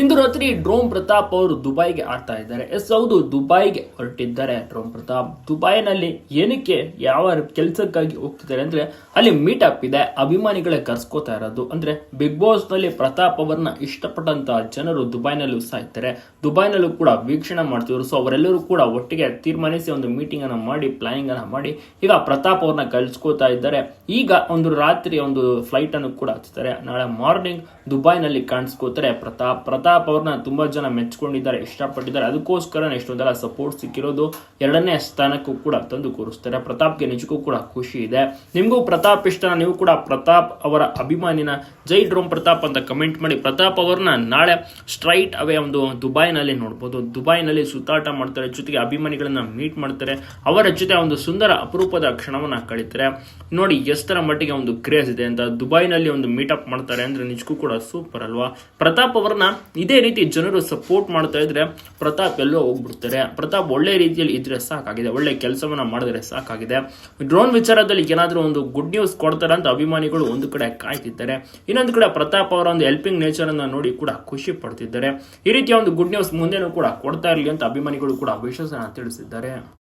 ಇಂದು ರಾತ್ರಿ ಡ್ರೋಮ್ ಪ್ರತಾಪ್ ಅವರು ದುಬೈಗೆ ಆಡ್ತಾ ಇದ್ದಾರೆ. ಎಸ್ ಹೌದು, ದುಬೈಗೆ ಹೊರಟಿದ್ದಾರೆ ಡ್ರೋಮ್ ಪ್ರತಾಪ್. ದುಬೈನಲ್ಲಿ ಏನಕ್ಕೆ, ಯಾವ ಕೆಲಸಕ್ಕಾಗಿ ಹೋಗ್ತಿದ್ದಾರೆ ಅಂದ್ರೆ, ಅಲ್ಲಿ ಮೀಟ್ ಅಪ್ ಇದೆ, ಅಭಿಮಾನಿಗಳೇ ಕರ್ಸ್ಕೋತಾ ಇರೋದು. ಅಂದ್ರೆ ಬಿಗ್ ಬಾಸ್ನಲ್ಲಿ ಪ್ರತಾಪ್ ಅವರನ್ನ ಇಷ್ಟಪಟ್ಟಂತ ಜನರು ದುಬೈನಲ್ಲೂ ಸಾಯ್ತಾರೆ. ದುಬೈನಲ್ಲೂ ಕೂಡ ವೀಕ್ಷಣೆ ಮಾಡ್ತಿದ್ರು. ಸೊ ಅವರೆಲ್ಲರೂ ಕೂಡ ಒಟ್ಟಿಗೆ ತೀರ್ಮಾನಿಸಿ ಒಂದು ಮೀಟಿಂಗ್ ಅನ್ನ ಮಾಡಿ ಪ್ಲಾನಿಂಗ್ ಅನ್ನ ಮಾಡಿ, ಈಗ ಪ್ರತಾಪ್ ಅವ್ರನ್ನ ಕಳ್ಸ್ಕೋತಾ ಇದ್ದಾರೆ. ಈಗ ಒಂದು ರಾತ್ರಿ ಒಂದು ಫ್ಲೈಟ್ ಅನ್ನು ಕೂಡ ಹಚ್ತಾರೆ ನಾಳೆ ಮಾರ್ನಿಂಗ್ ದುಬೈನಲ್ಲಿ ಕಾಣಿಸ್ಕೋತಾರೆ ಪ್ರತಾಪ್ ಪ್ರತಾಪ್ ಅವ್ರನ್ನ ತುಂಬಾ ಜನ ಮೆಚ್ಕೊಂಡಿದ್ದಾರೆ, ಇಷ್ಟಪಟ್ಟಿದ್ದಾರೆ. ಅದಕ್ಕೋಸ್ಕರ ಇಷ್ಟೊಂದೆಲ್ಲ ಸಪೋರ್ಟ್ ಸಿಕ್ಕಿರೋದು ಎರಡನೇ ಸ್ಥಾನಕ್ಕೂ ಕೂಡ ತಂದು ಕೂರಿಸ್ತಾರೆ. ಪ್ರತಾಪ್ಗೆ ನಿಜಕ್ಕೂ ಕೂಡ ಖುಷಿ ಇದೆ. ನಿಮಗೂ ಪ್ರತಾಪ್ ಇಷ್ಟ, ನೀವು ಕೂಡ ಪ್ರತಾಪ್ ಅವರ ಅಭಿಮಾನಿನ ಜೈ ಡ್ರೋಮ್ ಪ್ರತಾಪ್ ಅಂತ ಕಮೆಂಟ್ ಮಾಡಿ. ಪ್ರತಾಪ್ ಅವ್ರನ್ನ ನಾಳೆ ಸ್ಟ್ರೈಟ್ ಅವೇ ಒಂದು ದುಬೈನಲ್ಲಿ ನೋಡ್ಬೋದು. ದುಬೈನಲ್ಲಿ ಸುತ್ತಾಟ ಮಾಡ್ತಾರೆ, ಜೊತೆಗೆ ಅಭಿಮಾನಿಗಳನ್ನ ಮೀಟ್ ಮಾಡ್ತಾರೆ. ಅವರ ಜೊತೆ ಒಂದು ಸುಂದರ ಅಪರೂಪದ ಕ್ಷಣವನ್ನ ಕಳೀತಾರೆ. ನೋಡಿ ಎಷ್ಟರ ಮಟ್ಟಿಗೆ ಒಂದು ಕ್ರೇಜ್ ಇದೆ ಅಂತ. ದುಬೈನಲ್ಲಿ ಒಂದು ಮೀಟಪ್ ಮಾಡ್ತಾರೆ ಅಂದ್ರೆ ನಿಜಕ್ಕೂ ಕೂಡ ಸೂಪರ್ ಅಲ್ವಾ? ಪ್ರತಾಪ್ ಅವರನ್ನ ಇದೇ ರೀತಿ ಜನರು ಸಪೋರ್ಟ್ ಮಾಡ್ತಾ ಇದ್ರೆ ಪ್ರತಾಪ್ ಎಲ್ಲೋ ಹೋಗ್ಬಿಡ್ತಾರೆ. ಪ್ರತಾಪ್ ಒಳ್ಳೆ ರೀತಿಯಲ್ಲಿ ಇದ್ರೆ ಸಾಕಾಗಿದೆ. ಒಳ್ಳೆ ಕೆಲಸವನ್ನ ಮಾಡಿದ್ರೆ ಸಾಕಾಗಿದೆ. ಡ್ರೋನ್ ವಿಚಾರದಲ್ಲಿ ಏನಾದರೂ ಒಂದು ಗುಡ್ ನ್ಯೂಸ್ ಕೊಡ್ತಾರೆ ಅಂತ ಅಭಿಮಾನಿಗಳು ಒಂದು ಕಡೆ ಕಾಯ್ತಿದ್ದಾರೆ. ಇನ್ನೊಂದು ಕಡೆ ಪ್ರತಾಪ್ ಅವರ ಒಂದು ಹೆಲ್ಪಿಂಗ್ ನೇಚರ್ ಅನ್ನ ನೋಡಿ ಕೂಡ ಖುಷಿ ಪಡ್ತಿದ್ದಾರೆ. ಈ ರೀತಿಯ ಒಂದು ಗುಡ್ ನ್ಯೂಸ್ ಮುಂದೆನೂ ಕೂಡ ಕೊಡ್ತಾ ಇರಲಿ ಅಂತ ಅಭಿಮಾನಿಗಳು ಕೂಡ ವಿಶ್ವಾಸನ ತಿಳಿಸಿದ್ದಾರೆ.